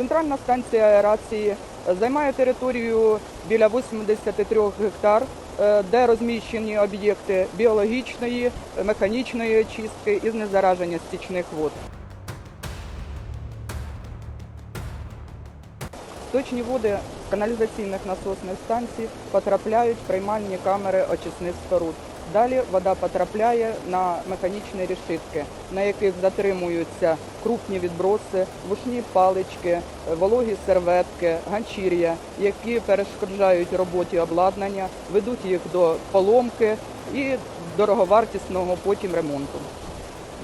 Центральна станція аерації займає територію біля 83 гектар, е, де розміщені об'єкти біологічної, механічної очистки і знезараження стічних вод. Сточні води каналізаційних насосних станцій потрапляють в приймальні камери очисних споруд. Далі вода потрапляє на механічні решітки, на яких затримуються крупні відброси, вушні палички, вологі серветки, ганчір'я, які перешкоджають роботі обладнання, ведуть їх до поломки і дороговартісного потім ремонту.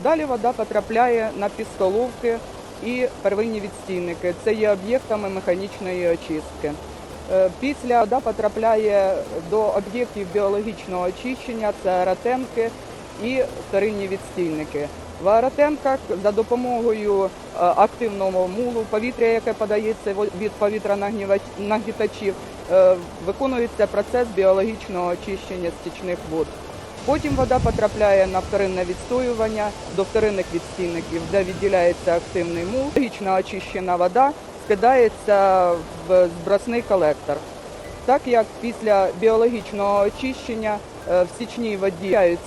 Далі вода потрапляє на пістоловки і первинні відстійники. Це є об'єктами механічної очистки. Е, Після вода потрапляє до об'єктів біологічного очищення, це аератенки і вторинні відстійники. В аератенках за допомогою е, активного мулу, повітря, яке подається від повітрянагнітачів, е, виконується процес біологічного очищення стічних вод. Потім вода потрапляє на вторинне відстоювання до вторинних відстійників, де відділяється активний мул. Логічно очищена вода скидається в збросний колектор. Так як після біологічного очищення е, в стічній воді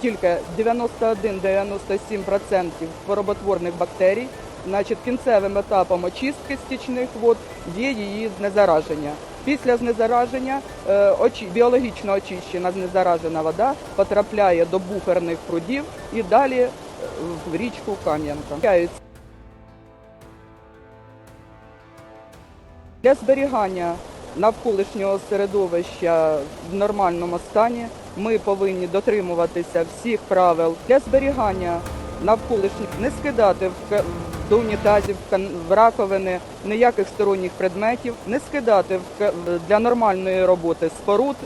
тільки 91-97% хвороботворних бактерій, значить кінцевим етапом очистки стічних вод є її знезараження. Після знезараження е, біологічно очищена знезаражена вода потрапляє до буферних прудів і далі е, в річку Кам'янка. Для зберігання навколишнього середовища в нормальному стані ми повинні дотримуватися всіх правил. Для зберігання навколишніх, не скидати в до унітазів, в раковини ніяких сторонніх предметів, не скидати для нормальної роботи споруд